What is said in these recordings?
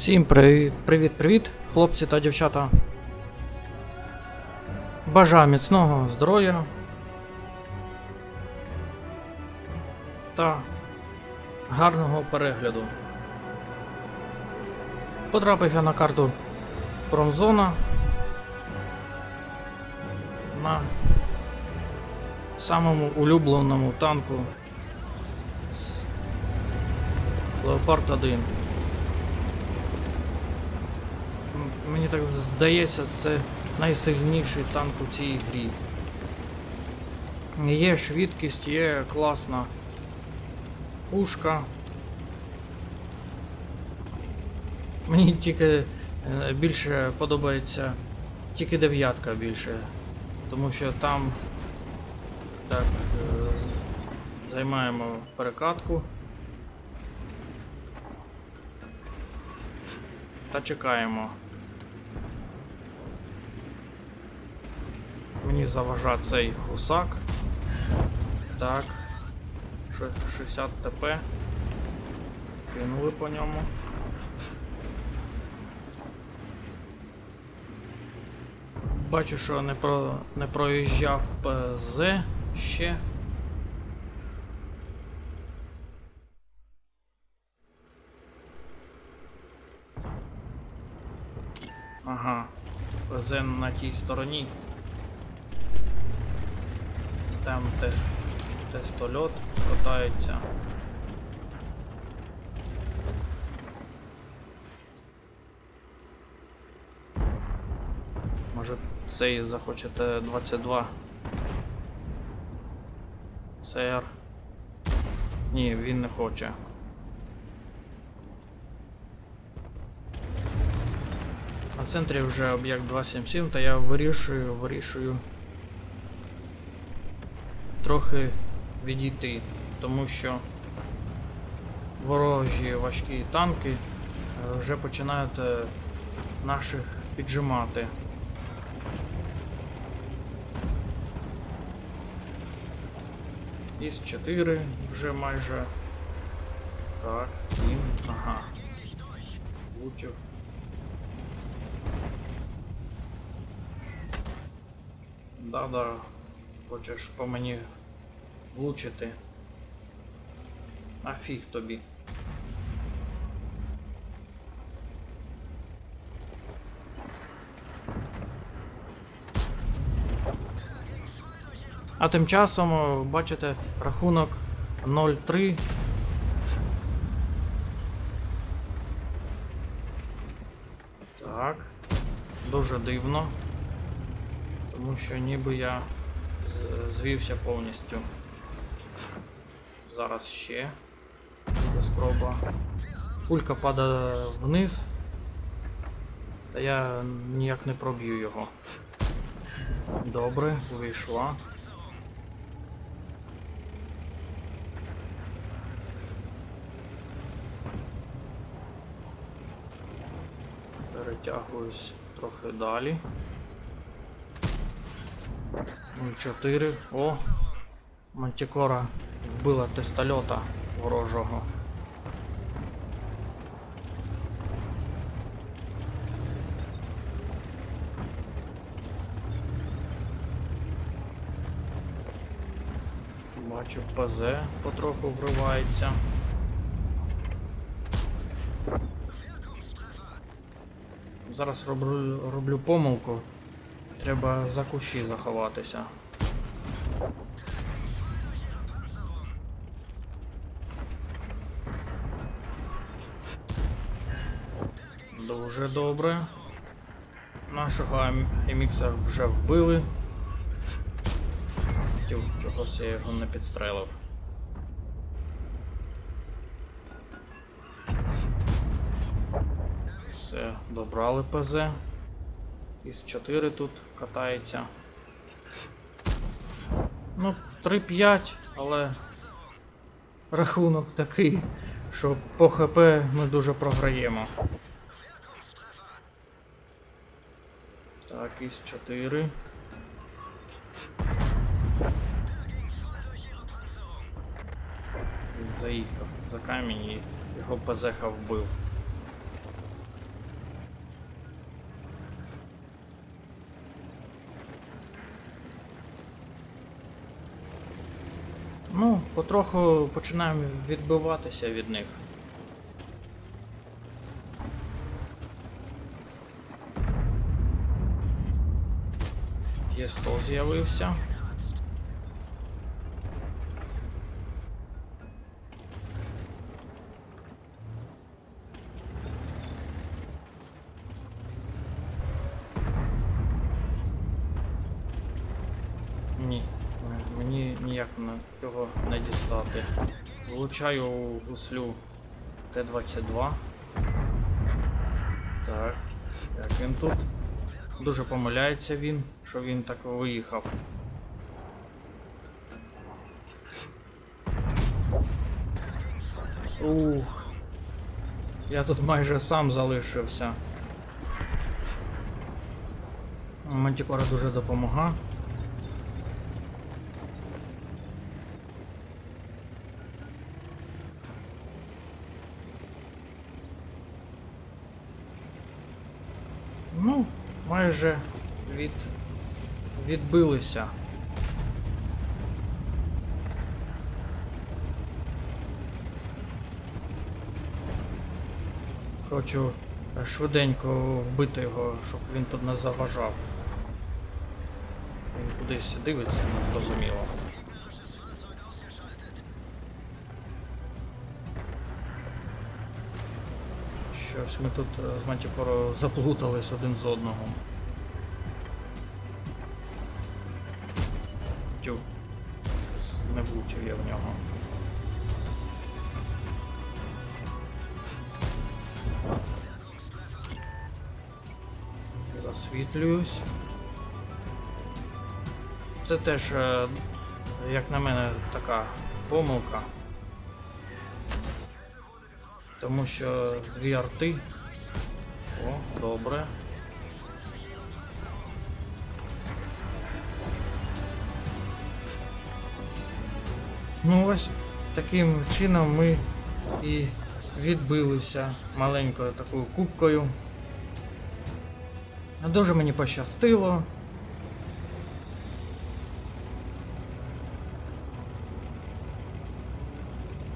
Всім привіт, привіт, привіт, хлопці та дівчата. Бажаю міцного здоров'я. Та гарного перегляду. Потрапив я на карту Промзона на самому улюбленому танку з Леопард 1. Мені так здається, це найсильніший танк у цій грі. Є швидкість, є класна пушка. Мені тільки е, більше подобається тільки дев'ятка більше. Тому що там так е, займаємо перекатку. Та чекаємо. Мені заважає цей гусак. Так. 60 ТП. Кинули по ньому. Бачу, що не, про, не проїжджав ПЗ ще. Ага. ПЗ на тій стороні. Там те, тестольот катається. Може цей захочете 22 СР. Ні, він не хоче. На центрі вже об'єкт 277, та я вирішую, вирішую трохи відійти, тому що ворожі важкі танки е, вже починають е, наших піджимати. Із 4 вже майже. Так, він. Ага. Влучив. Да-да. Хочеш по мені влучити. А фіг тобі. А тим часом, бачите, рахунок 0-3. Так. Дуже дивно. Тому що ніби я звівся повністю. Зараз ще. Буде спроба. Кулька падає вниз. Та я ніяк не проб'ю його. Добре, вийшла. Перетягуюсь трохи далі. 4. О! Мантикора вбила тестольота ворожого. Бачу, ПЗ потроху вривається. Зараз роблю, роблю помилку. Треба за кущі заховатися. Дуже добре. Нашого Емікса вже вбили. Хотів чогось я його не підстрелив. Все, добрали ПЗ. Із 4 тут катається. Ну, 3-5, але рахунок такий, що по ХП ми дуже програємо. Так, із 4. Він заїхав за камінь і його ПЗХ вбив. Ну, потроху починаємо відбиватися від них. Є стол з'явився. Ні, мені ніяк на його не дістати. Влучаю гуслю Т-22. Так, як він тут? Дуже помиляється він, що він так виїхав. Ух. Я тут майже сам залишився. Мантікора дуже допомога. Ну, майже від... відбилися. Хочу швиденько вбити його, щоб він тут не заважав. Він кудись дивиться, не зрозуміло. Щось ми тут е, з Мантікорою заплутались один з одного. Тю. Не влучив я в нього. Засвітлююсь. Це теж, е, як на мене, така помилка. Тому що дві арти. О, добре. Ну ось таким чином ми і відбилися маленькою такою кубкою. Дуже мені пощастило.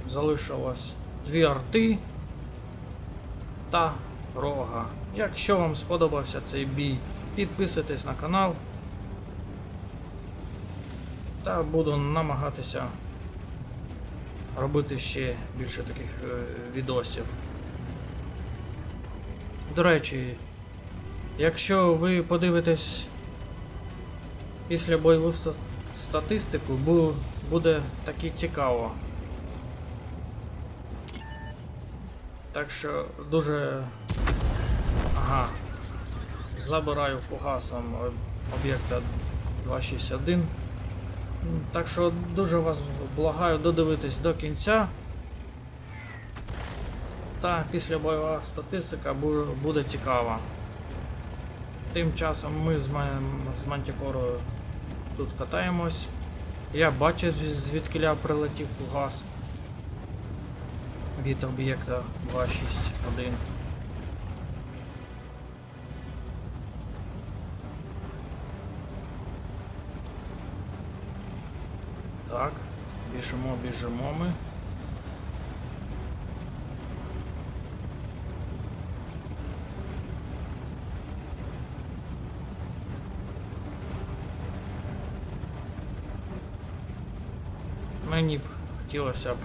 Залишилось дві арти та рога. Якщо вам сподобався цей бій, підписуйтесь на канал. Та буду намагатися робити ще більше таких е, відосів. До речі, якщо ви подивитесь після бойову ста- статистику, бу- буде таки цікаво. Так що дуже. Ага. Забираю фугасом об- об'єкта 261. М, Так що дуже вас благаю додивитись до кінця. Та після бойова статистика буде цікава. Тим часом ми з, з Мантікорою тут катаємось. Я бачу звід- звідкиля прилетів фугас від об'єкта 261. Так, біжимо, біжимо ми. Мені б хотілося б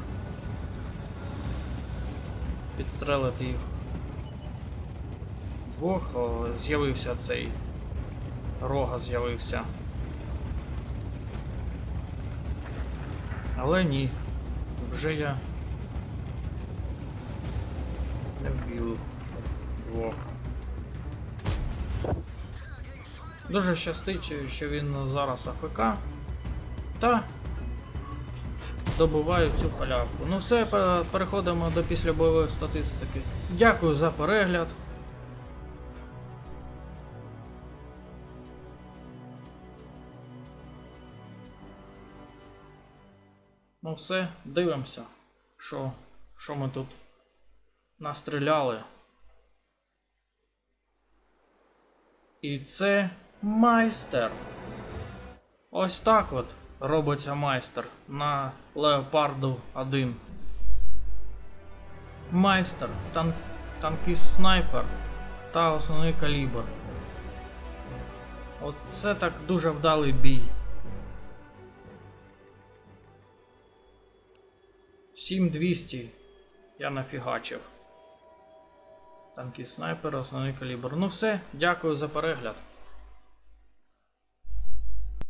підстрелити їх. Двох з'явився цей рога з'явився. Але ні. Вже я не вбив двох. Дуже щастить, що він зараз АФК. Та добуваю цю халявку. Ну все, переходимо до післябойової статистики. Дякую за перегляд. Ну все, дивимося, що, що ми тут настріляли. І це майстер. Ось так от. робиться майстер на Леопарду 1. Майстер, тан... танкіст снайпер та основний калібр. Оце так дуже вдалий бій. 7200 я нафігачив. Танкіст снайпер, основний калібр. Ну все, дякую за перегляд.